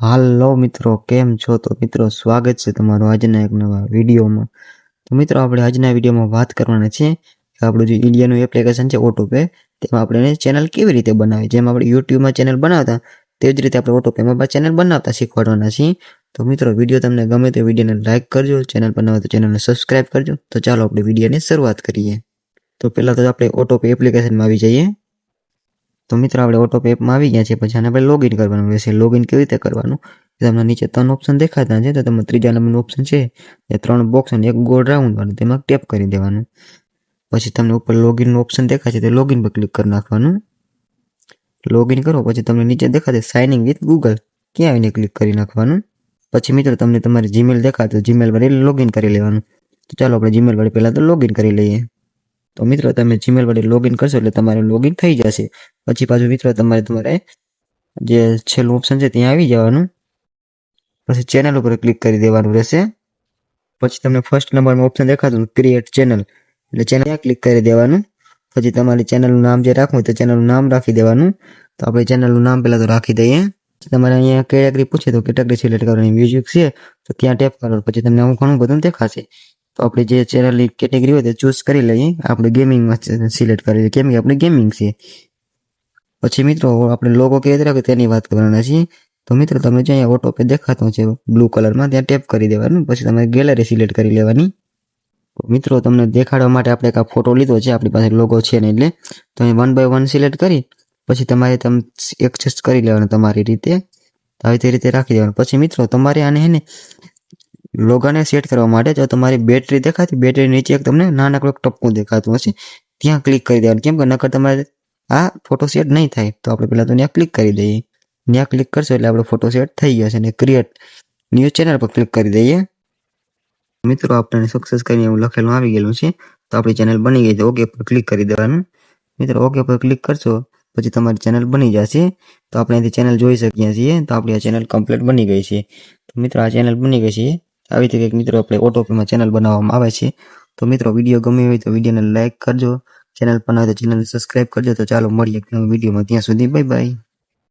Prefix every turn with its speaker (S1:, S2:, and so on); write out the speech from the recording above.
S1: હાલો મિત્રો, કેમ છો? તો મિત્રો, સ્વાગત છે તમારું આજના એક નવા વિડીયોમાં. તો મિત્રો, આપણે આજના વિડીયોમાં વાત કરવાના છે કે આપણું જે ઇન્ડિયાનું એપ્લિકેશન છે ઓટોપે તેમાં આપણે ચેનલ કેવી રીતે બનાવી? જેમ આપણે યુટ્યુબમાં ચેનલ બનાવતા તેવી જ રીતે આપણે ઓટોપેમાં ચેનલ બનાવતા શીખવાડવાના છીએ. તો મિત્રો, વીડિયો તમને ગમે તો વિડીયોને લાઇક કરજો ચેનલ બનાવો તો ચેનલને સબસ્ક્રાઇબ કરજો. તો ચાલો આપણે વિડીયોની શરૂઆત કરીએ. તો પહેલાં તો આપણે ઓટોપે એપ્લિકેશનમાં આવી જઈએ. તો મિત્રો, આપણે ઓટો પેપમાં આવી ગયા છે પછી આને આપણે લોગિન કરવાનું રહેશે. લોગિન કેવી રીતે કરવાનું? તમને નીચે ત્રણ ઓપ્શન દેખાતા છે, તો તમે ત્રીજા નંબરનું ઓપ્શન છે. એ ત્રણ બોક્સ અને એક ગોળ રાઉન્ડ વાળું. તેમાં ટેપ કરી દેવાનું. પછી તમને ઉપર લોગિનનું ઓપ્શન દેખાય છે તે લોગિન પર ક્લિક કરી નાખવાનું. લોગિન કરો. પછી તમને નીચે દેખાશે સાઇનિંગ વિથ ગૂગલ ક્યાં આવીને ક્લિક કરી નાખવાનું? પછી મિત્રો, તમને તમારી જીમેલ દેખાતો જીમેલ વડે લોગિન કરી લેવાનું. તો ચાલો આપણે જીમેલ વડે પહેલાં તો લોગિન કરી લઈએ. તો મિત્રો, તમે જીમેલ વડે લોગિન કરશો એટલે તમારે લોગિન થઈ જશે. પછી પાછું મિત્રો તમારે તમારે જે છેલ્લું ઓપ્શન છે ત્યાં આવી જવાનું. પછી ચેનલ ઉપર ક્લિક કરી દેવાનું રહેશે. પછી તમને ફર્સ્ટ નંબરમાં ઓપ્શન દેખાતું ક્રિએટ ચેનલ એટલે ચેનલ ત્યાં ક્લિક કરી દેવાનું. પછી તમારી ચેનલનું નામ જે રાખવું તો ચેનલનું નામ રાખી દેવાનું. તો આપણે ચેનલનું નામ પહેલાં તો રાખી દઈએ. તમારે અહીંયા કેટેગરી પૂછે તો કેટેગરી સિલેક્ટ કરવાની મ્યુઝિક છે, તો ત્યાં ટેપ કરો. પછી તમને આવું ઘણું બધું દેખાશે. તો આપણે જે ચેનલની કેટેગરી હોય તે ચૂઝ કરી લઈએ. આપણે ગેમિંગમાં સિલેક્ટ કરીએ કેમ કે આપણે ગેમિંગ છે. પછી મિત્રો, આપણે લોગો કેવી રાખે તેની વાત કરવાના છીએ. તો મિત્રો, તમે જે અહીંયા ઓટો પે દેખાતો છે બ્લુ કલરમાં ત્યાં ટેપ કરી દેવાનું. પછી તમારે ગેલેરી સિલેક્ટ કરી લેવાની. મિત્રો, તમને દેખાડવા માટે આપણે એક આ ફોટો લીધો છે, આપણી પાસે લોગો છે ને એટલે. તમે વન બાય વન સિલેક્ટ કરી, પછી તમારે તમે એડજસ્ટ કરી લેવાનું તમારી રીતે. આવી રીતે રાખી દેવાનું. પછી મિત્રો, તમારે આને હે ને લોગાને સેટ કરવા માટે જો તમારી બેટરી દેખાતી બેટરી નીચે એક તમને નાનકડું ટપકું દેખાતું હશે. ત્યાં ક્લિક કરી દેવાનું. કેમ કે નકર તમારે આ ફોટો સેટ નહીં થાય, તો આપણે પહેલાં તો ત્યાં ક્લિક કરી દઈએ. ત્યાં ક્લિક કરશો એટલે આપણો ફોટો સેટ થઈ જશે અને ક્રિએટ ન્યૂઝ ચેનલ પર ક્લિક કરી દઈએ. મિત્રો, આપણને સક્સેસ કરીને એવું લખેલું આવી ગયેલું છે, તો આપણી ચેનલ બની ગઈ છે ઓકે પર ક્લિક કરી દેવાનું. મિત્રો ઓકે પર ક્લિક કરશો, પછી તમારી ચેનલ બની જશે, તો આપણે અહીંથી ચેનલ જોઈ શકીએ છીએ, તો આપણી આ ચેનલ કમ્પ્લીટ બની ગઈ છે. તો મિત્રો, આ ચેનલ બની ગઈ છે. આવી રીતે કંઈક મિત્રો, આપણે ઓટોપેમાં ચેનલ બનાવવામાં આવે છે. તો મિત્રો વીડિયો ગમે હોય તો વિડીયોને લાઇક કરજો ચેનલ પર હોય તો ચેનલને સબસ્ક્રાઈબ કરજો. તો ચાલો મળીએ એક નવા વિડીયોમાં ત્યાં સુધી બાય બાય